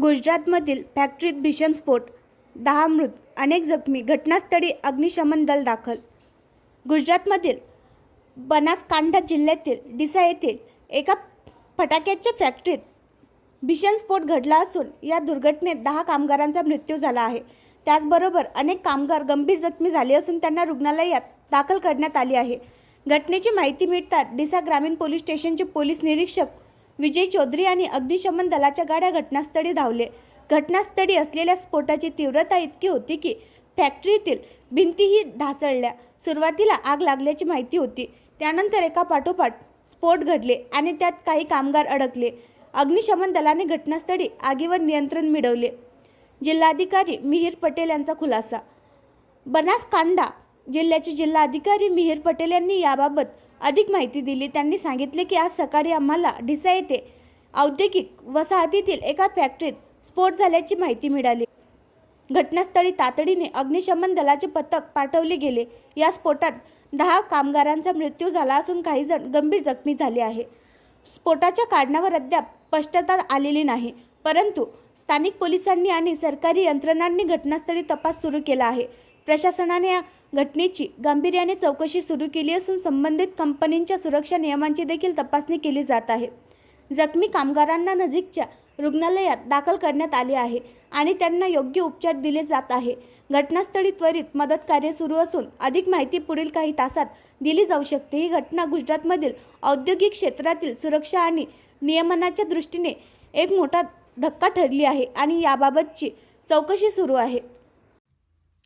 गुजरातमधील फॅक्टरीत भीषण स्फोट दहा मृत अनेक जखमी घटनास्थळी अग्निशमन दल दाखल. गुजरातमधील बनासकांठा जिल्ह्यातील डिसा येथील एका फटाक्याच्या फॅक्टरीत भीषण स्फोट घडला असून या दुर्घटनेत दहा कामगारांचा मृत्यू झाला आहे. त्याचबरोबर अनेक कामगार गंभीर जखमी झाले असून त्यांना रुग्णालयात दाखल करण्यात आली आहे. घटनेची माहिती मिळताच डिसा ग्रामीण पोलीस स्टेशनचे पोलीस निरीक्षक विजय चौधरी आणि अग्निशमन दलाच्या गाड्या घटनास्थळी धावले. घटनास्थळी असलेल्या स्फोटाची तीव्रता इतकी होती की फॅक्टरीतील भिंतीही ढासळल्या. सुरुवातीला आग लागल्याची माहिती होती. त्यानंतर एका पाठोपाठ स्फोट घडले आणि त्यात काही कामगार अडकले. अग्निशमन दलाने घटनास्थळी आगीवर नियंत्रण मिळवले. जिल्हाधिकारी मिहीर पटेल यांचा खुलासा. बनासकांडा जिल्ह्याचे जिल्हाधिकारी मिहीर पटेल यांनी याबाबत अधिक माहिती दिली. त्यांनी सांगितले की आज सकाळी आम्हाला ढिसा येथे औद्योगिक वसाहतीतील एका फॅक्टरीत स्फोट झाल्याची माहिती मिळाली. घटनास्थळी तातडीने अग्निशमन दलाचे पथक पाठवले गेले. या स्फोटात दहा कामगारांचा मृत्यू झाला असून काही जण गंभीर जखमी झाले आहे. स्फोटाच्या कारणावर अद्याप स्पष्टता आलेली नाही परंतु स्थानिक पोलिसांनी आणि सरकारी यंत्रणांनी घटनास्थळी तपास सुरू केला आहे. प्रशासनाने या घटनेची गांभीर्याने चौकशी सुरू केली असून संबंधित कंपनींच्या सुरक्षा नियमांची देखील तपासणी केली जात आहे. जखमी कामगारांना नजीकच्या रुग्णालयात दाखल करण्यात आले आहे आणि त्यांना योग्य उपचार दिले जात आहे. घटनास्थळी त्वरित मदत कार्य सुरू असून अधिक माहिती पुढील काही तासात दिली जाऊ शकते. ही घटना गुजरातमधील औद्योगिक क्षेत्रातील सुरक्षा आणि नियमनाच्या दृष्टीने एक मोठा धक्का ठरली आहे आणि याबाबतची चौकशी सुरू आहे.